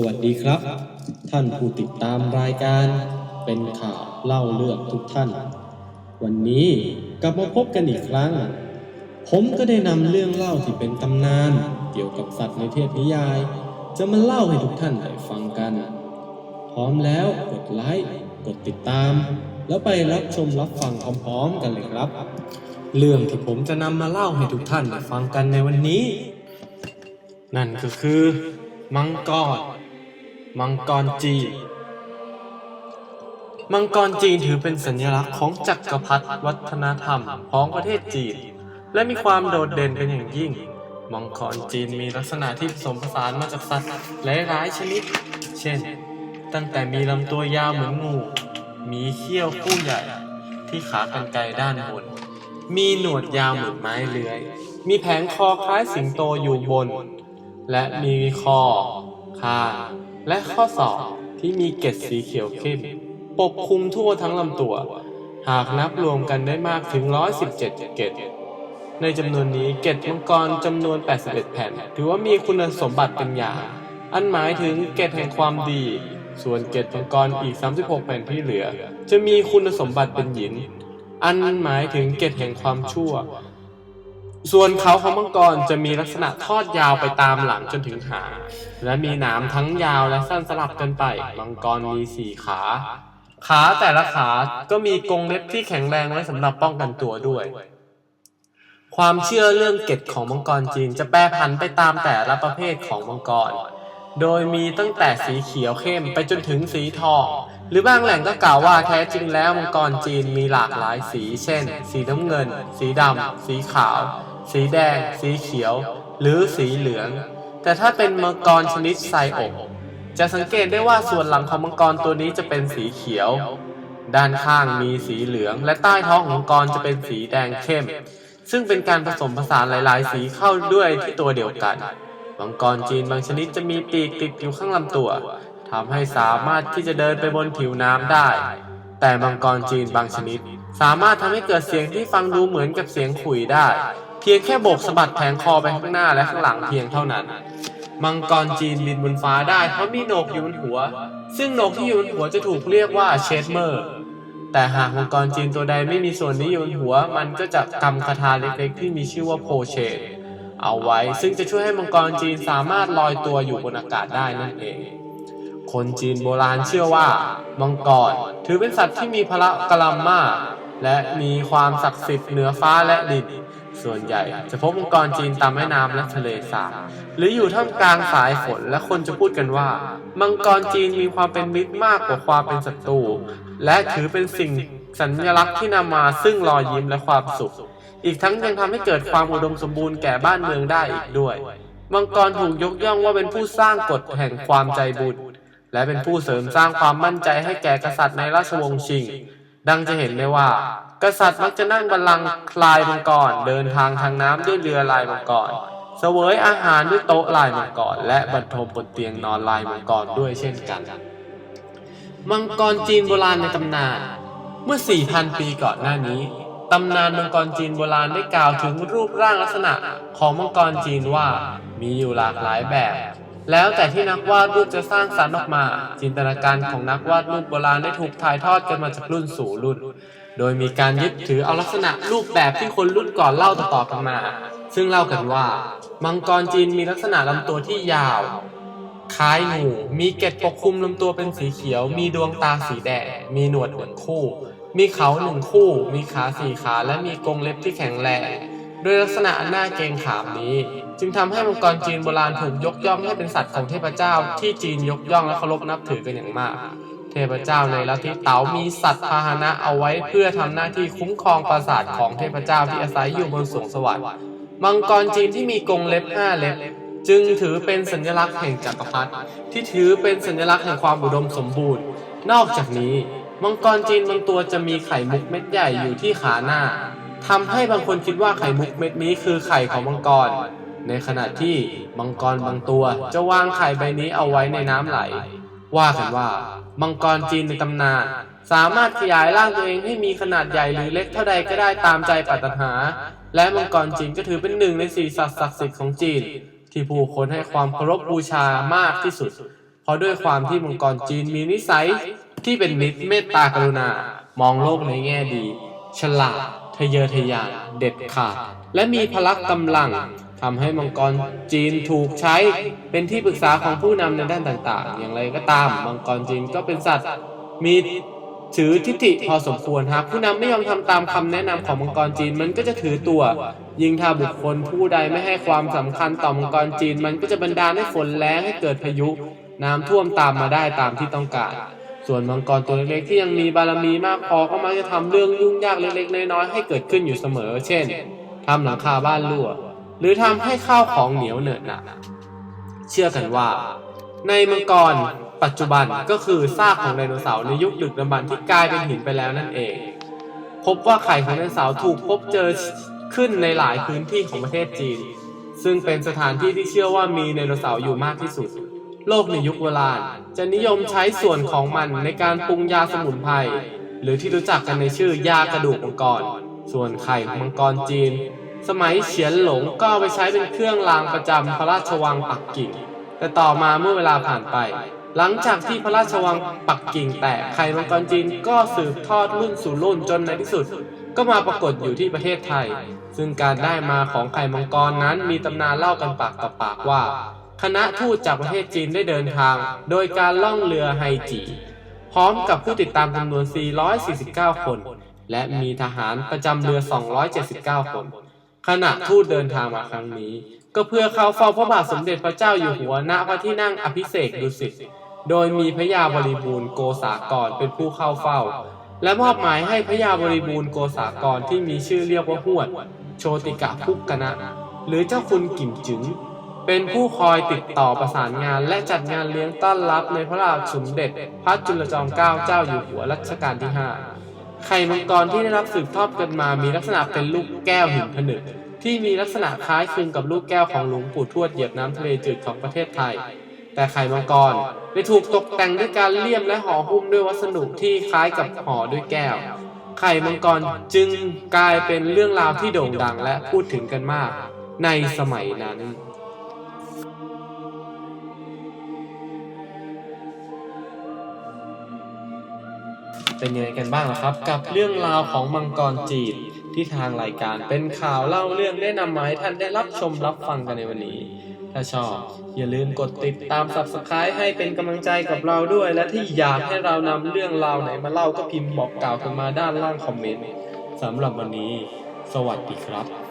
สวัสดีครับ ท่านผู้ติดตามรายการเป็นข่าวเล่าเรื่องทุกท่าน วันนี้กลับมาพบกันอีกครั้ง ผมก็ได้นำเรื่องเล่าที่เป็นตำนาน เกี่ยวกับสัตว์ในเทพนิยาย จะมาเล่าให้ทุกท่านได้ฟังกัน พร้อมแล้วกดไลค์กดติดตาม แล้วไปรับชมรับฟังพร้อมๆกันเลยครับ เรื่องที่ผมจะนำมาเล่าให้ทุกท่านได้ฟังกันในวันนี้ นั่นก็คือมังกร มังกรจีนมังกรจีนถือเป็นสัญลักษณ์ของจักรพรรดิวัฒนธรรมของประเทศจีน และมีความโดดเด่นเป็นอย่างยิ่ง มังกรจีนมีลักษณะที่ผสมผสานมาจากสัตว์หลายชนิด เช่น ตั้งแต่มีลำตัวยาวเหมือนงู มีเขี้ยวคู่ใหญ่ที่ขากรรไกรด้านบน มีหนวดยาวเหมือนไม้เลื้อย มีแผงคอคล้ายสิงโตอยู่บน และมีคอคาง และข้อศอกที่มีเกล็ดสีเขียวเข้ม ปกคลุมทั่วทั้งลำตัว หากนับรวมกันได้มากถึง 117 เกล็ดในจำนวนนี้เกล็ดมังกรจำนวน 81 แผ่น ถือว่ามีคุณสมบัติเป็นอย่าง อันหมายถึงเกล็ดแห่งความดี ส่วนเกล็ดมังกรอีก 36 แผ่นที่เหลือ จะมีคุณสมบัติเป็นหยิน อันหมายถึงเกล็ดแห่งความชั่ว ส่วนเขาของมังกรจะมีลักษณะทอดยาวไปตามหลังจนถึงหาง และมีหนามทั้งยาวและสั้นสลับกันไป มังกรมีสี่ขา ขาแต่ละขาก็มีกรงเล็บที่แข็งแรงไว้สำหรับป้องกันตัวด้วย ความเชื่อเรื่องเกล็ดของมังกรจีนจะแปรผันไปตามแต่ละประเภทของมังกร โดยมีตั้งแต่สีเขียวเข้มไปจนถึงสีทอง หรือบางแหล่งก็กล่าวว่าแท้จริงแล้วมังกรจีนมีหลากหลายสี เช่น สีน้ำเงิน สีดำสีขาว สีแดง สีเขียว หรือสีเหลือง แต่ถ้าเป็นมังกรชนิดไซโอก จะสังเกตได้ว่าส่วนหลังของมังกรตัวนี้จะเป็นสีเขียว ด้านข้างมีสีเหลือง และใต้ท้องของมังกรจะเป็นสีแดงเข้ม ซึ่งเป็นการผสมผสานหลาย ๆ สีเข้าด้วยที่ตัวเดียวกัน มังกรจีนบางชนิดจะมีปีกติดอยู่ข้างลำตัวทำให้สามารถที่จะเดินไปบนผิวน้ำได้ แต่มังกรจีนบางชนิด สามารถทำให้เกิดเสียงที่ฟังดูเหมือนกับเสียงขุยได้ เพียงแค่โบกสะบัดแผงคอไปข้างหน้าและข้างหลังเพียงเท่านั้น มังกรจีนบินบนฟ้าได้เพราะมีโหนกอยู่บนหัว ซึ่งโหนกที่อยู่บนหัวจะถูกเรียกว่าเชดเมอร์ แต่หากมังกรจีนตัวใดไม่มีส่วนนี้อยู่บนหัว มันก็จะกำคาถาเล็กๆ ที่มีชื่อว่าโพเชตเอาไว้ ซึ่งจะช่วยให้มังกรจีนสามารถลอยตัวอยู่บนอากาศได้นั่นเอง คนจีนโบราณเชื่อว่า มังกรถือเป็นสัตว์ที่มีพละกำลังมาก และมีความศักดิ์สิทธิ์เหนือฟ้าและดิน ส่วนใหญ่จะพบมังกรจีนตามแม่น้ำและทะเลสาบหรืออยู่ท่ามกลางสายฝนและคนจะพูดกันว่า มังกรจีนมีความเป็นมิตรมากกว่าความเป็นศัตรูและถือเป็นสิ่งสัญลักษณ์ที่นำมาซึ่งรอยยิ้มและความสุข อีกทั้งยังทำให้เกิดความอุดมสมบูรณ์แก่บ้านเมืองได้อีกด้วย มังกรถูกยกย่องว่าเป็นผู้สร้างกฎแห่งความใจบุญและเป็นผู้เสริมสร้างความมั่นใจให้แก่กษัตริย์ในราชวงศ์ชิง ดังจะเห็นได้ว่า กษัตริย์มักจะนั่งบัลลังก์ลายมังกรเดินทางทางน้ำด้วยเรือลายมังกรเสวยอาหารด้วยโต๊ะลายมังกรและบรรทมบนเตียงนอนลายมังกรด้วยเช่นกัน มังกรจีนโบราณในตำนาน เมื่อ 4,000 ปีก่อนหน้านี้ตำนานมังกรจีนโบราณได้กล่าวถึงรูปร่างลักษณะของมังกรจีนว่ามีอยู่หลากหลายแบบ แล้วแต่ที่นักวาดรูปจะสร้างสรรค์ออกมา จินตนาการของนักวาดรูปโบราณได้ถูกถ่ายทอดกันมาจากรุ่นสู่รุ่น โดยมีการยึดถือเอาลักษณะรูปแบบที่คนรุ่นก่อนเล่าต่อๆกันมา ซึ่งเล่ากันว่า มังกรจีนมีลักษณะลำตัวที่ยาว คล้ายงูมีเกล็ดปกคลุมลำตัวเป็นสีเขียว มีดวงตาสีแดง มีหนวดหนึ่งคู่ มีเขาหนึ่งคู่ มีขาสี่ขาและมีกรงเล็บที่แข็งแรง โดยลักษณะอันน่าเกรงขามนี้ จึงทำให้มังกรจีนโบราณถูกยกย่องให้เป็นสัตว์ของเทพเจ้าที่จีนยกย่องและเคารพนับถือกันอย่างมาก เทพเจ้าในลัทธิเต๋ามีสัตว์พาหนะเอาไว้เพื่อทำหน้าที่คุ้มครองปราสาทของเทพเจ้าที่อาศัยอยู่บนสวงสวรรค์มังกรจีนที่มีกรงเล็บห้าเล็บจึงถือเป็นสัญลักษณ์แห่งจักรพรรดิที่ถือเป็นสัญลักษณ์แห่งความอุดมสมบูรณ์ นอกจากนี้ มังกรจีนบางตัวจะมีไข่มุกเม็ดใหญ่อยู่ที่ขาหน้า ทำให้บางคนคิดว่าไข่มุกเม็ดนี้คือไข่ของมังกร ในขณะที่มังกรบางตัวจะวางไข่ใบนี้เอาไว้ในน้ำไหล ว่ากันว่า มังกรจีนในตำนาน สามารถขยายร่างตัวเองให้มีขนาดใหญ่หรือเล็กเท่าใดก็ได้ตามใจปรารถนา และมังกรจีนก็ถือเป็นหนึ่งในสี่สัตว์ศักดิ์สิทธิ์ของจีน ที่ผู้คนให้ความเคารพบูชามากที่สุด เพราะด้วยความที่มังกรจีนมีนิสัยที่เป็นมิตรเมตตากรุณา มองโลกในแง่ดี ฉลาด ทะเยอทะยานเด็ดขาด และมีพละกำลังทำให้มังกรจีนถูกใช้เป็นที่ปรึกษาของผู้นำในด้านต่างๆ อย่างไรก็ตาม มังกรจีนก็เป็นสัตว์มีถือทิฏฐิพอสมควรหากผู้นำไม่ยอมทำตามคำแนะนำของมังกรจีนมันก็จะถือตัว ยิ่งถ้าบุคคลผู้ใดไม่ให้ความสำคัญต่อมังกรจีน มันก็จะบันดาลให้ฝนแล้งให้เกิดพายุ น้ำท่วมตามมาได้ตามที่ต้องการ ส่วนมังกรตัวเล็กๆที่ยังมีบารมีมากพอก็มักจะทำเรื่องยุ่งยากเล็กๆน้อยๆให้เกิดขึ้นอยู่เสมอ เช่นทำหลังคาบ้านรั่ว หรือทำให้ข้าวของเหนียวเหนอะหนะเชื่อกันว่า ในมังกรปัจจุบันก็คือซากของไดโนเสาร์ในยุคดึกดำบรรพ์ที่กลายเป็นหินไปแล้วนั่นเอง พบว่าไข่ของไดโนเสาร์ถูกพบเจอขึ้นในหลายพื้นที่ของประเทศจีน ซึ่งเป็นสถานที่ที่เชื่อว่ามีไดโนเสาร์อยู่มากที่สุด โลกในยุคโบราณ จะนิยมใช้ส่วนของมันในการปรุงยาสมุนไพรหรือที่รู้จักกันในชื่อยากระดูกมังกร ส่วนไข่มังกรจีน สมัยเฉียนหลงก็เอาไปใช้เป็นเครื่องรางประจำพระราชวังปักกิ่ง แต่ต่อมาเมื่อเวลาผ่านไป หลังจากที่พระราชวังปักกิ่งแตกไข่มังกรจีนก็สืบทอดรุ่นสู่รุ่นจนในที่สุด ก็มาปรากฏอยู่ที่ประเทศไทย ซึ่งการได้มาของไข่มังกรนั้นมีตำนานเล่ากันปากต่อปากว่า คณะทูตจากประเทศจีนได้เดินทาง โดยการล่องเรือไฮจี พร้อมกับผู้ติดตามจำนวน 449 คน และมีทหารประจำเรือ 279 คน ขณะทูตเดินทางมาครั้งนี้ ก็เพื่อเข้าเฝ้าพระบาทสมเด็จพระเจ้าอยู่หัวณพระที่นั่งอภิเษกดุสิต โดยมีพระยาบริบูรณ์โกษากรเป็นผู้เข้าเฝ้า และมอบหมายให้พระยาบริบูรณ์โกษากรที่มีชื่อเรียกว่าหวด โชติกะพุกกนะหรือเจ้าคุณกิ่มจึง เป็นผู้คอยติดต่อประสานงาน และจัดงานเลี้ยงต้อนรับในพระราชสมเด็จ พระจุลจอมเกล้าเจ้าอยู่หัวรัชกาลที่ 5 ไข่มังกรที่ได้รับสืบทอดกันมามีลักษณะเป็นลูกแก้วหินผนึกที่มีลักษณะคล้ายคลึงกับลูกแก้วของหลวงปู่ทวดเหยียบน้ำทะเลจืดของประเทศไทย แต่ไข่มังกรได้ถูกตกแต่งด้วยการเลี่ยมและห่อหุ้มด้วยวัสดุที่คล้ายกับห่อด้วยแก้ว ไข่มังกรจึงกลายเป็นเรื่องราวที่โด่งดังและพูดถึงกันมาก ในสมัยนั้น เป็นยังไงกันบ้างล่ะครับ กับเรื่องราวของมังกรจีนที่ทางรายการเป็นข่าวเล่าเรื่องได้นำมาให้ท่านได้รับชมรับฟังกันในวันนี้ ถ้าชอบอย่าลืมกดติดตาม subscribe ให้เป็นกำลังใจกับเราด้วย และที่อยากให้เรานำเรื่องราวไหนมาเล่าก็พิมพ์บอกกล่าวกันมาด้านล่างคอมเมนต์สำหรับวันนี้ สวัสดีครับ